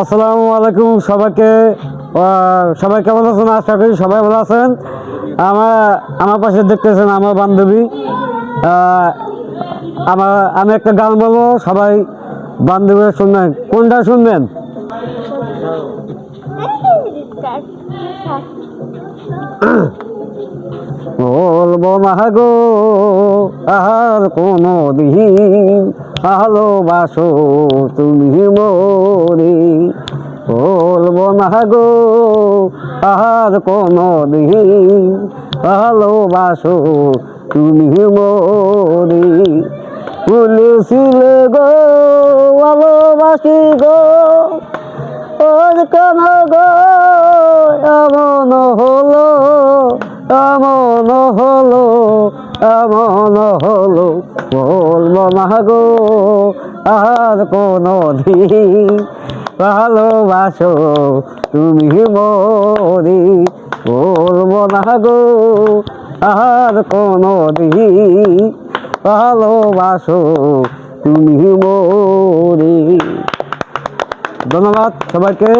আসসালামু আলাইকুম সবাইকে। সবাই কেমন আছেন? আশা করি সবাই ভালো আছেন। আমার আমার পাশে দেখতেছেন আমার বান্ধবী। আমার আমি একটা গান বলব সবাই বান্ধবী শুনবেন। কোনটা শুনবেন? বলব না গো আর কোনো দিন ভালোবাসো তুমি মরি। বলব না গো আর কোনো দিন ভালোবাসো তুমি মরি। বলেছিলে গো, ভালোবাসি গো, ওর কেন গো? এমন হলো এমন হলো, বলব না গো, আর কোনো দিন ভালোবাসো তুমি মরি। বলব না গো, আর কোনো দিন ভালোবাসো তুমি মরি। ধন্যবাদ সবাইকে।